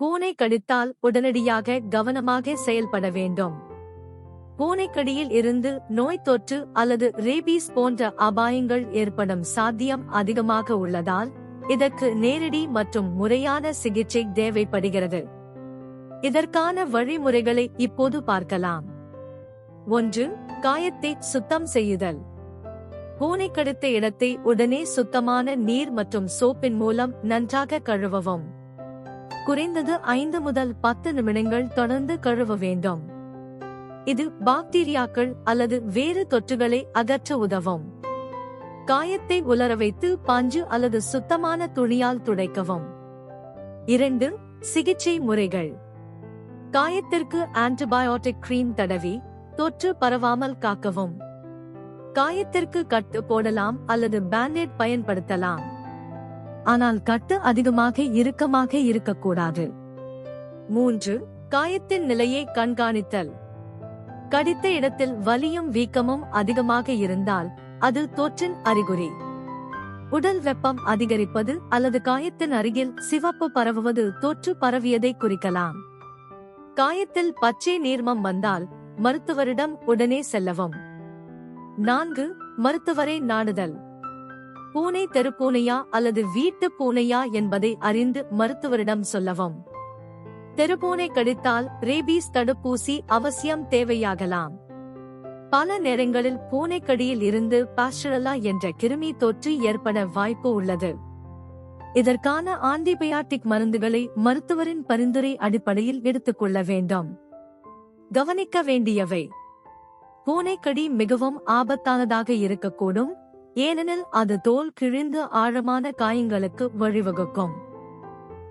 பூனை கடித்தால் உடனடியாக கவனமாக செயல்பட வேண்டும். பூனைக்கடியில் இருந்து நோய் தொற்று அல்லது ரேபீஸ் போன்ற அபாயங்கள் ஏற்படும் சாத்தியம் அதிகமாக உள்ளதால் இதற்கு நேரடி மற்றும் முறையான சிகிச்சை தேவைப்படுகிறது. இதற்கான வழிமுறைகளை இப்போது பார்க்கலாம். ஒன்று காயத்தை சுத்தம் செய்யுதல். பூனை கடித்த இடத்தை உடனே சுத்தமான நீர் மற்றும் சோப்பின் மூலம் நன்றாக கழுவவும். குறைந்தது ஐந்து முதல் பத்து நிமிடங்கள் தொடர்ந்து கழுவ வேண்டும். இது பாக்டீரியாக்கள் அல்லது வேறு தொற்றுகளை அகற்ற உதவும். காயத்தை உலர வைத்து பஞ்சு அல்லது சுத்தமான துணியால் துடைக்கவும். இரண்டு சிகிச்சை முறைகள். காயத்திற்கு ஆன்டிபயோட்டிக் கிரீம் தடவி தொற்று பரவாமல் காக்கவும். காயத்திற்கு கட்டு போடலாம் அல்லது பேண்டேட் பயன்படுத்தலாம். ஆனால் கட்டு அதிகமாக இறுக்கமாக இருக்கக்கூடாது. மூன்று காயத்தின் நிலையை கண்காணித்தல். கடித்த இடத்தில் வலியும் வீக்கமும் அதிகமாக இருந்தால் அது தொற்றின் அறிகுறி. உடல் வெப்பம் அதிகரிப்பது அல்லது காயத்தின் அருகில் சிவப்பு பரவுவது தொற்று பரவியதை குறிக்கலாம். காயத்தில் பச்சை நீர்மம் வந்தால் மருத்துவரிடம் உடனே செல்லவும். நான்கு மருத்துவரை நாடுதல். பூனை தெருப்பூனையா அல்லது வீட்டு பூனையா என்பதை அறிந்து மருத்துவரிடம் சொல்லவும். தெருப்பூனை கடித்தால் ரேபீஸ் தடுப்பூசி அவசியம் தேவையாகலாம். பல நேரங்களில் பூனைக்கடியில் இருந்து பாஸ்டரலா என்ற கிருமி தொற்று ஏற்பட வாய்ப்பு உள்ளது. இதற்கான ஆன்டிபயாட்டிக் மருந்துகளை மருத்துவரின் பரிந்துரை அடிப்படையில் எடுத்துக்கொள்ள வேண்டும். கவனிக்க வேண்டியவை. பூனைக்கடி மிகவும் ஆபத்தானதாக இருக்கக்கூடும். ஏனெனில் அது தோல் கிழிந்து ஆழமான காயங்களுக்கு வழிவகுக்கும்.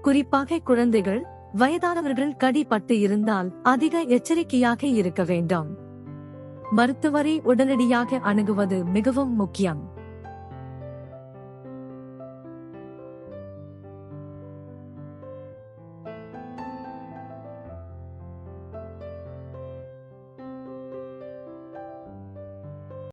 குறிப்பாக குழந்தைகள் வயதானவர்கள் கடி பட்டு இருந்தால் அதிக எச்சரிக்கையாக இருக்க வேண்டும். மருத்துவரை உடனடியாக அணுகுவது மிகவும் முக்கியம்.